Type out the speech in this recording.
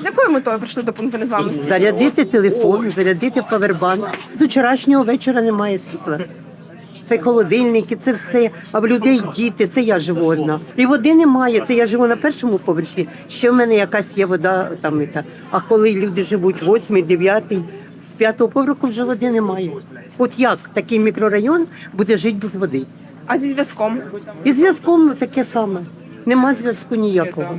З якою метою прийшли до пункту незламності? Зарядити телефон, зарядити павербанк. З вчорашнього вечора немає світла. Це холодильники, це все. А в людей діти, це я живу одна. І води немає. Це я живу на першому поверсі. Ще в мене якась є вода там. і та. А коли люди живуть восьмий, дев'ятий, з п'ятого поверху вже води немає. От як такий мікрорайон буде жити без води? А зі зв'язком? І зв'язком таке саме. Нема зв'язку ніякого.